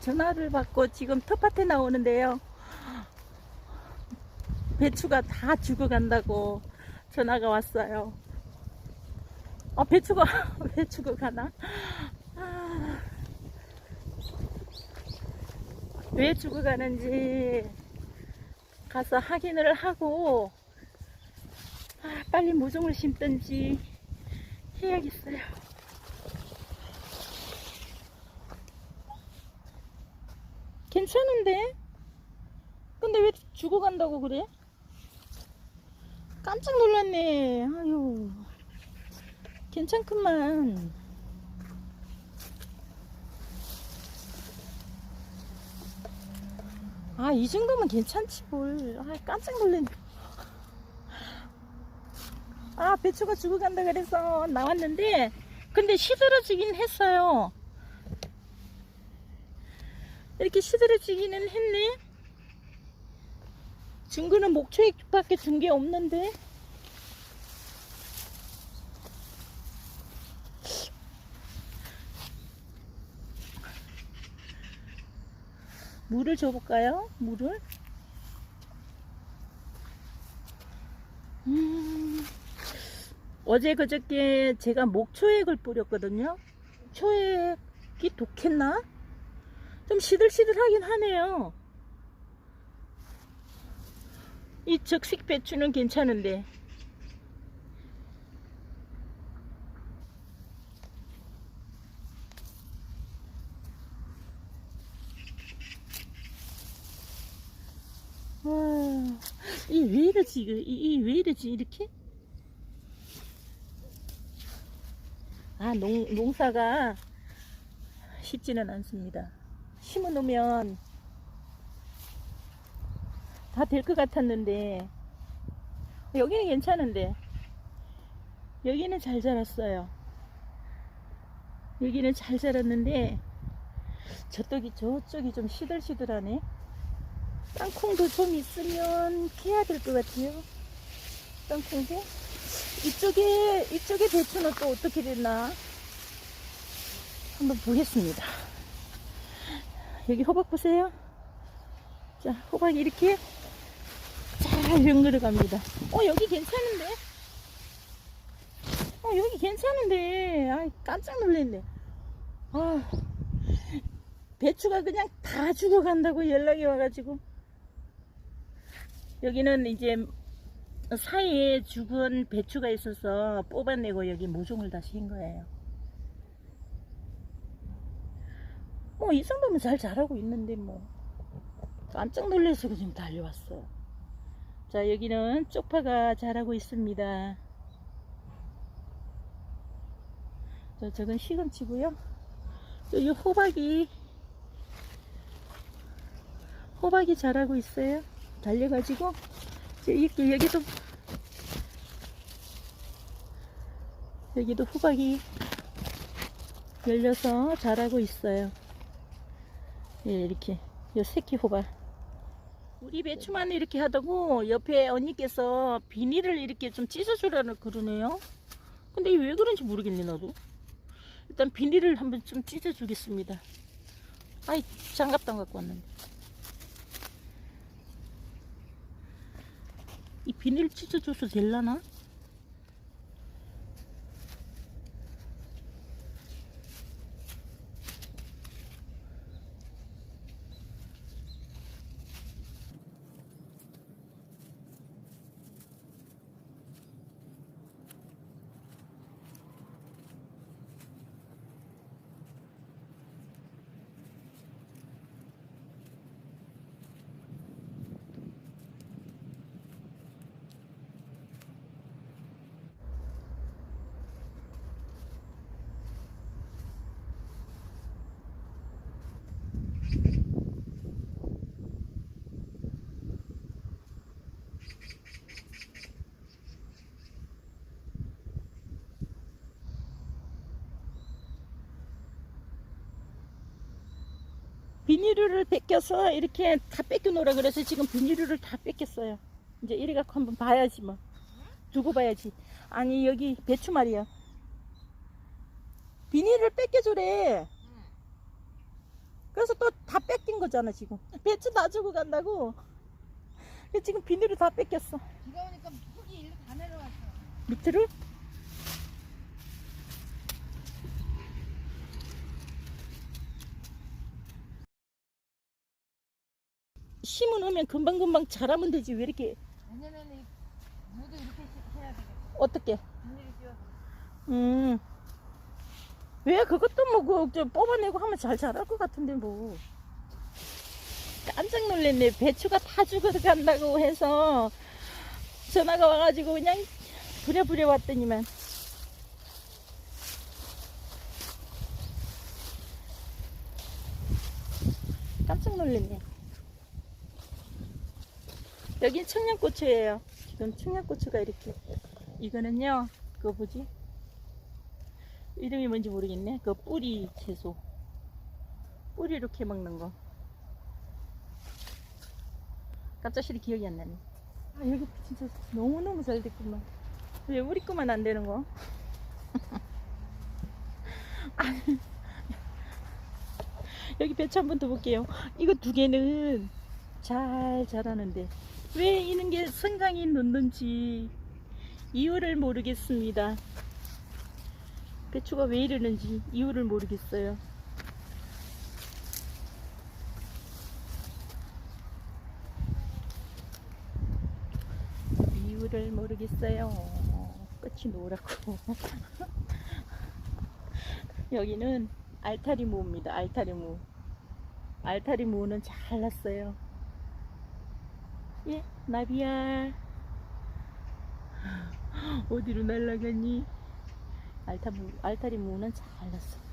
전화를 받고 지금 텃밭에 나오는데요. 배추가 다 죽어간다고 전화가 왔어요. 어, 배추가 왜 죽어가나? 아, 왜 죽어가는지 가서 확인을 하고 아, 빨리 모종을 심든지 해야겠어요. 괜찮은데? 근데 왜 죽어간다고 그래? 깜짝 놀랐네. 아유. 괜찮구만. 아, 이 정도면 괜찮지, 뭘. 아, 깜짝 놀랐네. 아, 배추가 죽어간다 그래서 나왔는데, 근데 시들어지긴 했어요. 이렇게 시들어지기는 했네. 증거는 목초액 밖에 준 게 없는데. 물을 줘볼까요? 물을? 음, 어제 그저께 제가 목초액을 뿌렸거든요. 초액이 독했나? 좀 시들시들하긴 하네요. 이 적색 배추는 괜찮은데. 아, 이왜 이러지? 이왜 이러지? 이렇게? 아, 농, 농사가 쉽지는 않습니다. 심어 놓으면 다 될 것 같았는데 여기는 괜찮은데 여기는 잘 자랐어요. 여기는 잘 자랐는데 저쪽이 저쪽이 좀 시들시들하네. 땅콩도 좀 있으면 캐야 될 것 같아요. 땅콩도 이쪽에 이쪽에 배추는 또 어떻게 됐나 한번 보겠습니다. 여기 호박 보세요. 자, 호박이 이렇게 잘 연결어 갑니다. 어, 여기 괜찮은데? 어, 여기 괜찮은데. 아, 깜짝 놀랐네. 아, 배추가 그냥 다 죽어간다고 연락이 와가지고. 여기는 이제 사이에 죽은 배추가 있어서 뽑아내고 여기 모종을 다시 한 거예요. 뭐, 이 정도면 잘 자라고 있는데, 뭐. 깜짝 놀라서 지금 달려왔어. 자, 여기는 쪽파가 자라고 있습니다. 자, 저건 시금치고요. 여기 호박이, 호박이 자라고 있어요. 달려가지고, 자, 여기, 여기도, 여기도 호박이 열려서 자라고 있어요. 예, 이렇게. 요 새끼 호박. 우리 배추만 이렇게 하다고 옆에 언니께서 비닐을 이렇게 좀 찢어주라는 그러네요. 근데 왜 그런지 모르겠네 나도. 일단 비닐을 한번 좀 찢어주겠습니다. 아이 장갑도 안 갖고 왔는데. 이 비닐 찢어줘서 될라나? 비닐을 뺏겨서 이렇게 다 뺏겨 놓으라 그래서 지금 비닐을 다 뺏겼어요. 이제 이래 갖고 한번 봐야지 뭐. 두고 봐야지. 아니 여기 배추 말이야. 비닐을 뺏겨주래. 그래서 또다 거잖아 지금. 배추 다 주고 간다고. 지금 비닐을 다 뺏겼어. 비가 오니까 흙이 일로 다 내려왔어. 밑으로? 심어놓으면 금방금방 자라면 되지. 왜 이렇게? 이 무도 이렇게 시- 해야 되겠다. 어떻게? 비닐을 씌워서. 음. 왜 그것도 뭐그 뽑아내고 하면 잘 자랄 것 같은데 뭐. 깜짝 놀랐네. 배추가 다 죽어간다고 해서 전화가 와가지고 그냥 부랴부랴 왔더니만. 깜짝 놀랐네 여긴 청양고추예요. 지금 청양고추가 이렇게. 이거는요 그거 뭐지? 이름이 뭔지 모르겠네. 그 뿌리 채소. 뿌리 이렇게 먹는 거. 갑자기 기억이 안 나네. 아 여기 진짜 너무너무 잘 됐구만. 왜 우리 거만 안 되는 거? 아니, 여기 배추 한 번 더 볼게요. 이거 두 개는 잘 자라는데 왜 이런 게 성장이 늦는지 이유를 모르겠습니다 배추가 왜 이러는지 이유를 모르겠어요 이유를 모르겠어요. 끝이 노랗고. 여기는 알타리 무입니다. 알타리 무. 알타리 무는 잘 났어요. 예, 나비야. 어디로 날아가니? 알타무, 알타리무는 잘 났어.